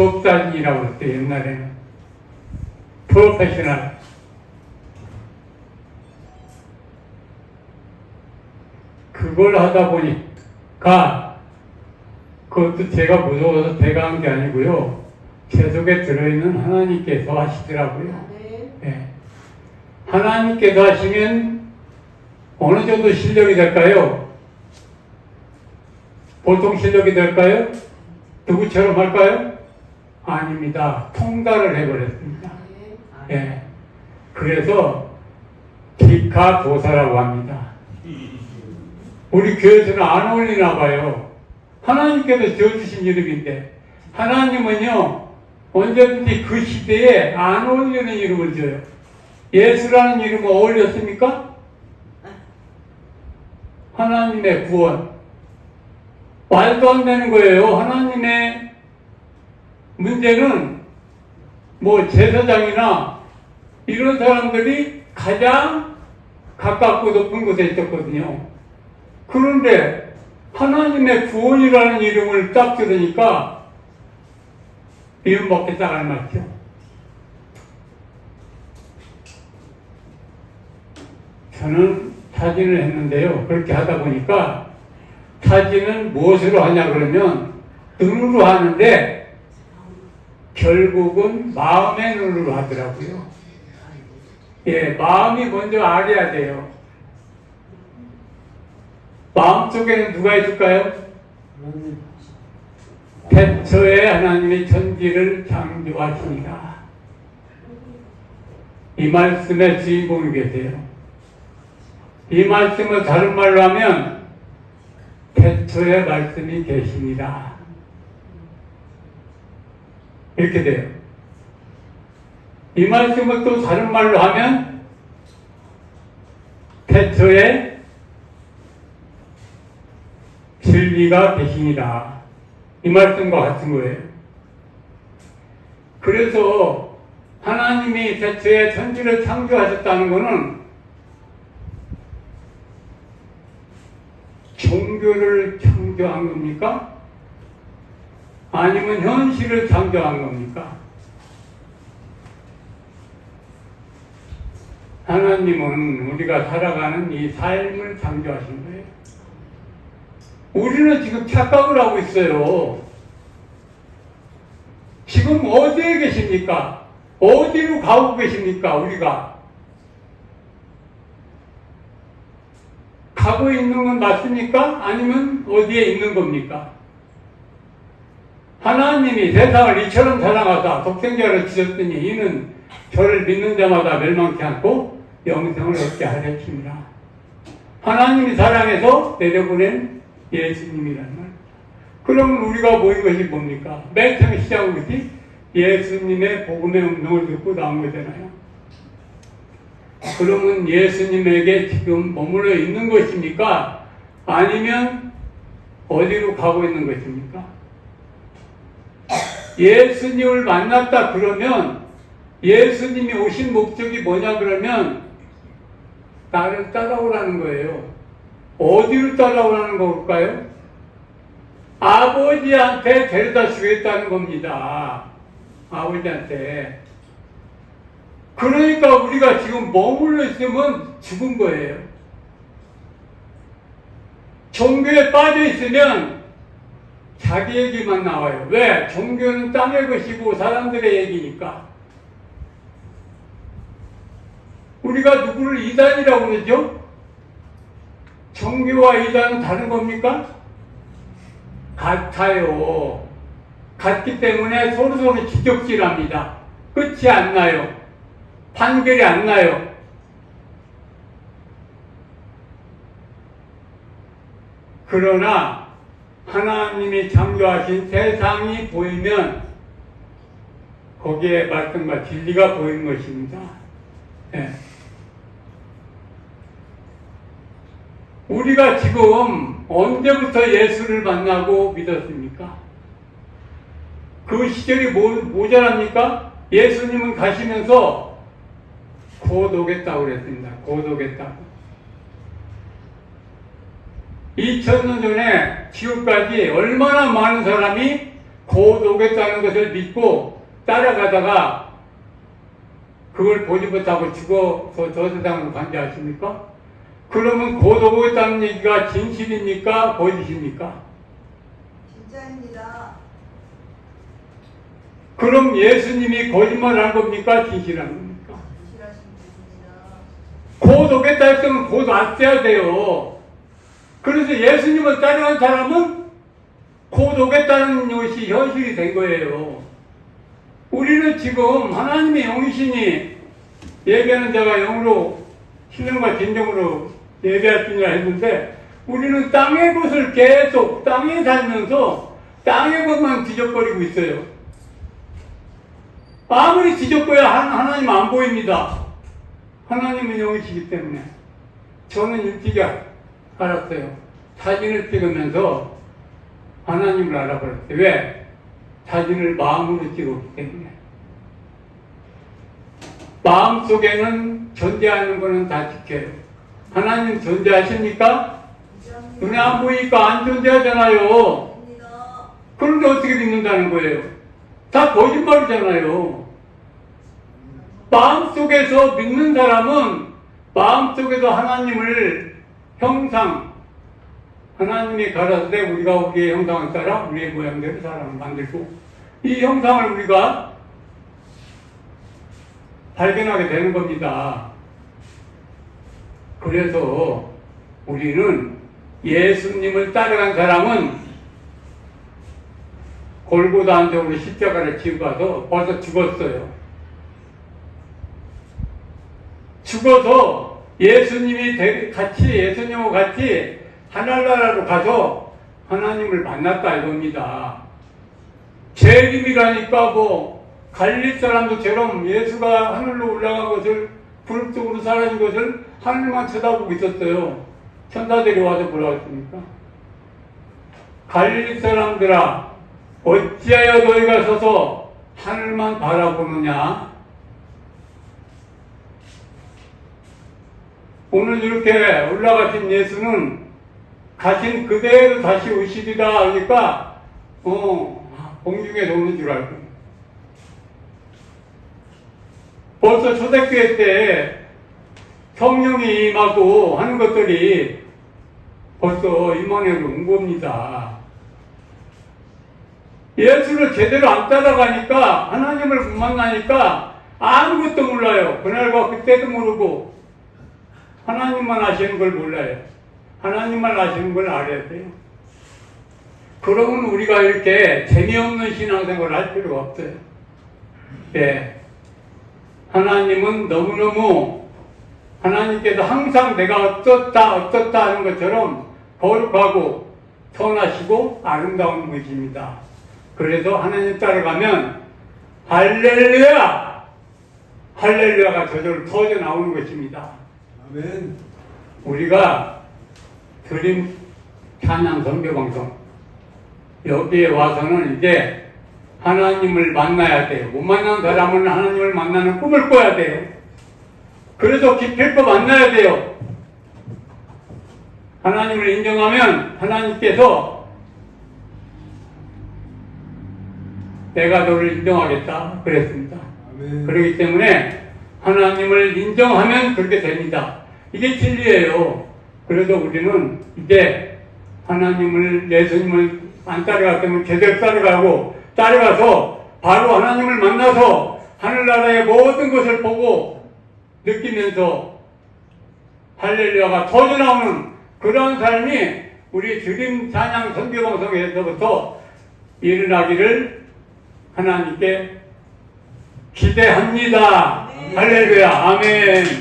직업사진이라고 그랬어요, 옛날에는. 프로페셔널. 그걸 하다 보니까 그것도 제가 무서워서 제가 한 게 아니고요. 제 속에 들어있는 하나님께서 하시더라고요. 네. 예. 하나님께서 하시면 어느 정도 실력이 될까요? 보통 실력이 될까요? 누구처럼 할까요? 아닙니다. 통달을 해버렸습니다. 네. 예. 그래서 기카도사라고 합니다. 우리 교회에서는 안 어울리나 봐요. 하나님께서 지어주신 이름인데 하나님은요 언제든지 그 시대에 안 어울리는 이름을 줘요. 예수라는 이름은 어울렸습니까? 하나님의 구원. 말도 안 되는 거예요. 하나님의 문제는 뭐 제사장이나 이런 사람들이 가장 가깝고 높은 곳에 있었거든요. 그런데 하나님의 구원이라는 이름을 딱 들으니까 이름밖에 딱안 맞죠. 저는 사진을 했는데요. 그렇게 하다 보니까 사진은 무엇으로 하냐 그러면 눈으로 하는데 결국은 마음의 눈으로 하더라고요. 예, 마음이 먼저 알아야 돼요. 마음 속에는 누가 있을까요? 태초에 하나님의 천지를 창조하십니다. 이 말씀의 주인공이 계세요. 이 말씀을 다른 말로 하면 태초에 말씀이 계십니다. 이렇게 돼요. 이 말씀을 또 다른 말로 하면 태초에 진리가 계십니다. 이 말씀과 같은 거예요. 그래서 하나님이 태초에 천지를 창조하셨다는 것은 종교를 창조한 겁니까? 아니면 현실을 창조한 겁니까? 하나님은 우리가 살아가는 이 삶을 창조하신 거예요. 우리는 지금 착각을 하고 있어요. 지금 어디에 계십니까? 어디로 가고 계십니까? 우리가 가고 있는 건 맞습니까? 아니면 어디에 있는 겁니까? 하나님이 세상을 이처럼 사랑하사 독생자를 주셨더니 이는 저를 믿는 자마다 멸망케 않고 영생을 얻게 하려 칩니다. 하나님이 사랑해서 내려보낸 예수님이라는 말. 그러면 우리가 모인 것이 뭡니까? 맨 처음에 시작한 것이 예수님의 복음의 음성을 듣고 나온 거잖아요. 그러면 예수님에게 지금 머물러 있는 것입니까? 아니면 어디로 가고 있는 것입니까? 예수님을 만났다 그러면 예수님이 오신 목적이 뭐냐 그러면 나를 따라오라는 거예요. 어디로 따라오라는 걸까요? 아버지한테 데려다 주겠다는 겁니다. 아버지한테. 그러니까 우리가 지금 머물러 있으면 죽은 거예요. 종교에 빠져 있으면 자기 얘기만 나와요. 왜? 종교는 땅의 것이고 사람들의 얘기니까. 우리가 누구를 이단이라고 그러죠? 종교와 이단은 다른 겁니까? 같아요. 같기 때문에 서로서로 지적질합니다. 끝이 안 나요. 판결이 안 나요. 그러나 하나님이 창조하신 세상이 보이면 거기에 말씀과 진리가 보이는 것입니다. 예. 우리가 지금 언제부터 예수를 만나고 믿었습니까? 그 시절이 모, 모자랍니까? 예수님은 가시면서 곧 오겠다고 그랬습니다. 곧 오겠다고. 2000년 전에 지금까지 얼마나 많은 사람이 곧 오겠다는 것을 믿고 따라가다가 그걸 보지 못하고 죽어서 저 세상으로 간지 아십니까? 그러면 곧 오겠다는 얘기가 진실입니까? 거짓입니까? 진짜입니다. 그럼 예수님이 거짓말한 겁니까? 진실한 겁니까? 진실하신 분입니다. 곧 오겠다 했으면 곧 왔어야 돼요. 그래서 예수님을 따르는 사람은 곧 오겠다는 것이 현실이 된 거예요. 우리는 지금 하나님의 영이시니 예배하는 자가 영으로 신령과 진정으로 예배할 뿐이라 했는데 우리는 땅의 것을 계속 땅에 살면서 땅의 것만 뒤적거리고 있어요. 아무리 뒤적거야 하- 하나님 안 보입니다. 하나님은 영이시기 때문에 저는 일찍이 알았어요. 사진을 찍으면서 하나님을 알아버렸어요. 왜? 사진을 마음으로 찍었기 때문에. 마음 속에는 존재하는 거는 다 지켜요. 하나님 존재하십니까? 눈에 안 보이니까 안 존재하잖아요. 그런데 어떻게 믿는다는 거예요? 다 거짓말이잖아요. 마음 속에서 믿는 사람은 마음 속에서 하나님을 형상, 하나님이 가라사대 우리가 우리의 형상을 따라 우리의 모양대로 사람을 만들고 이 형상을 우리가 발견하게 되는 겁니다. 그래서 우리는 예수님을 따라간 사람은 골고다 안쪽으로 십자가를 지고 가서 벌써 죽었어요. 죽어서 예수님이 대- 같이 예수님하고 같이 하늘나라로 가서 하나님을 만났다 이겁니다. 재림이라니까 뭐 갈릴 사람들처럼 예수가 하늘로 올라간 것을 쪽으로 사라진 것을 하늘만 쳐다보고 있었어요. 천사들이 와서 뭐라고 했습니까? 갈릴 사람들아 어찌하여 너희가 서서 하늘만 바라보느냐? 오늘 이렇게 올라가신 예수는 가신 그대로 다시 오시리라 하니까 어 공중에서 오는 줄 알고 벌써 초대교회 때 성령이 임하고 하는 것들이 벌써 임원회로 온 겁니다. 예수를 제대로 안 따라가니까 하나님을 못 만나니까 아무것도 몰라요. 그날과 그때도 모르고 하나님만 아시는 걸 몰라요. 하나님만 아시는 걸 알아야 돼요. 그러면 우리가 이렇게 재미없는 신앙생활을 할 필요가 없어요. 예. 하나님은 너무너무 하나님께서 항상 내가 어떻다 어떻다 하는 것처럼 거룩하고 선하시고 아름다운 분이십니다. 그래서 하나님 따라가면 할렐루야 할렐루야가 저절로 터져 나오는 것입니다. 아멘. 우리가 드림 찬양 선교 방송 여기에 와서는 이제 하나님을 만나야 돼요. 못 만난 사람은 하나님을 만나는 꿈을 꿔야 돼요. 그래서 기필코 만나야 돼요. 하나님을 인정하면 하나님께서 내가 너를 인정하겠다 그랬습니다. 아멘. 그렇기 때문에 하나님을 인정하면 그렇게 됩니다. 이게 진리예요. 그래서 우리는 이제 하나님을 예수님을 안 따라갔다면 제대로 따라가고 따라가서 바로 하나님을 만나서 하늘나라의 모든 것을 보고 느끼면서 할렐루야가 터져 나오는 그러한 삶이 우리 주림 찬양 선교방송에서부터 일어나기를 하나님께 기대합니다. 할렐루야. 아멘.